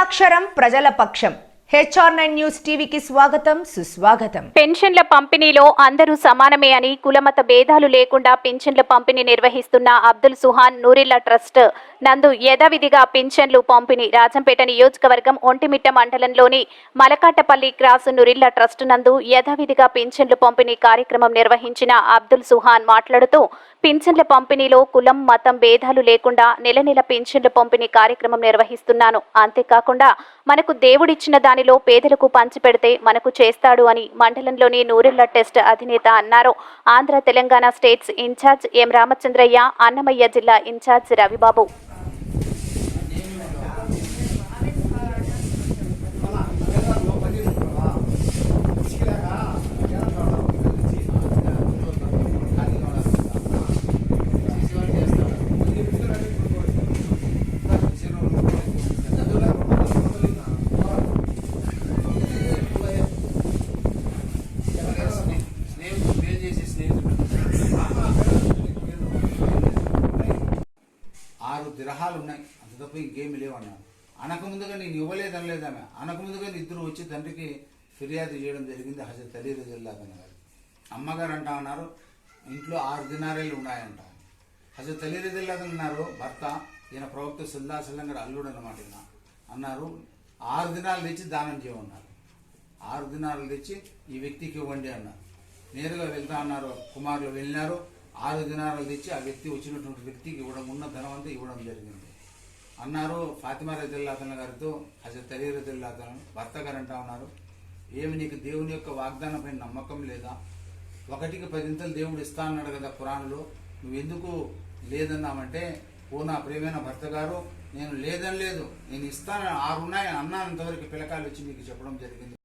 అక్షరం ప్రజల పక్షం. హెచ్ఆర్ నైన్ న్యూస్ టీవీకి స్వాగతం సుస్వాగతం. పెన్షన్ల పంపిణీలో అందరూ సమానమే అని కులమత భేదాలు లేకుండా పెన్షన్ల పంపిణీ నిర్వహిస్తున్న అబ్దుల్ సుహాన్ నూరిల్లా ట్రస్ట్ నందు యథావిధిగా పింఛన్లు పంపిణీ. రాజంపేట నియోజకవర్గం ఒంటిమిట్ట మండలంలోని మలకాటపల్లి క్రాస్ నురిల్ల ట్రస్ట్ నందు యథావిధిగా పింఛన్లు పంపిణీ కార్యక్రమం నిర్వహించిన అబ్దుల్ సుహాన్ మాట్లాడుతూ పింఛన్ల పంపిణీలో కులం మతం భేదాలు లేకుండా నెల నెల పింఛన్ల పంపిణీ కార్యక్రమం నిర్వహిస్తున్నాను. అంతేకాకుండా మనకు దేవుడిచ్చిన దానిలో పేదలకు పంచిపెడితే మనకు చేస్తాడు అని మండలంలోని నూరెళ్ళ టెస్ట్ అధినేత అన్నారు. Andhra Telangana states in-charge M Ramachandraiah Annamayya జిల్లా ఇన్ఛార్జ్ రవిబాబు. ఆరు దిరహాలు ఉన్నాయి. అంత తప్ప ఇంకేమి లేవు అనకముందుగా ముందుగా నేను ఇవ్వలేదు అనలేదు ఆమె అనక ఇద్దరు వచ్చి తండ్రికి ఫిర్యాదు చేయడం జరిగింది. హజరత్ అలీ రజల్లాదన్ గారు అమ్మగారు అంటా ఉన్నారు ఇంట్లో ఆరు దినారీలు ఉన్నాయంట. హజరత్ అలీ రజల్లాదన్ అన్నారు భర్త ఈయన ప్రవక్త సుల్లా సల్లం గారు అల్లుడు అనమాట ఈయన. అన్నారు ఆరు దినాలు తెచ్చి దానం చేయమన్నారు. ఆరు దినాలు తెచ్చి ఈ వ్యక్తికి ఇవ్వండి అన్నారు. నేరుగా వెళ్తా అన్నారు కుమారులు వెళ్ళినారు. ఆరు దినాలు తెచ్చి ఆ వ్యక్తి వచ్చినటువంటి వ్యక్తికి ఇవ్వడం ఉన్న ధనం అంతా ఇవ్వడం జరిగింది. అన్నారు ఫాతిమా రజల్లాతన గారితో హజరత్ అలీ రజల్లాతన భర్త గారు అంటా ఉన్నారు ఏమి నీకు దేవుని యొక్క వాగ్దానంపై నమ్మకం లేదా? ఒకటికి పదింతలు దేవుడు ఇస్తా అన్నాడు కదా పురాణంలో నువ్వెందుకు లేదన్నామంటే ఓ నా ప్రియమైన భర్త గారు నేను లేదని లేదు. నేను ఇస్తాను ఆరు ఉన్నాయి అన్నానంతవరకు పిల్లకాయలు వచ్చి మీకు చెప్పడం జరిగింది.